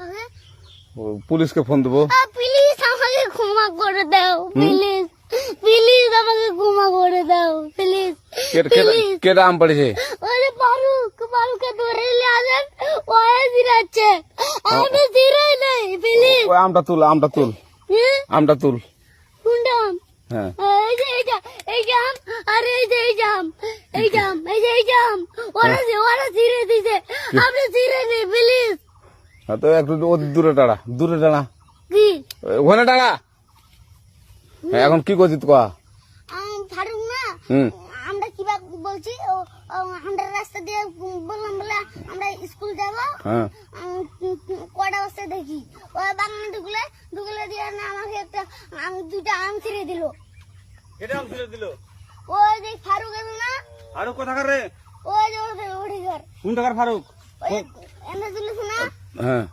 হ্যাঁ? ও, পুলিশকে ফোন দেবো প্লিজ আমাকে ক্ষমা করে দাও প্লিজ প্লিজ আমাকে ক্ষমা করে দাও প্লিজ কে- কে- কেটা আম পড়েছে ওরে ফারুক ফারুককে ধরে নিয়ে আসেন ওয়ে দিরাচ্ছে আমি দিরাই নাই প্লিজ ওই আমটা তুল আমটা তুল হ্যাঁ আমটা তুল কোনটা আম? হ্যাঁ এই যে এই যে এই জাম আর এই যে এই জাম এই জাম এই যে এই জাম ওরা যে ওরা ছিঁড়ে দিছে আপনি ছিঁড়ে নেই প্লিজ হ্যাঁ, তো একটু দূরে দাঁড়া দূরে দাঁড়া কি? ওখানে দাঁড়া হ্যাঁ, এখন কি করছিস তো আম, ফারুক না? আমরা কিবা বলছি আমরা রাস্তা দিয়ে বললাম বলে আমরা স্কুল যাব। হ্যাঁ। কটা বস্তা দেখি? ও বাগানে ঢুকলে ঢুকলে দিয়ে না আমাকে একটা আম দুটা আম ছিঁড়ে দিল। এটা আম তুলে দিল? ওই যে ফারুক আছে না? আরও কোথাকার রে? ওই যে ওঠে ঘর। কোন টাকার ফারুক? ওই এনে দিলিস না? 嗯。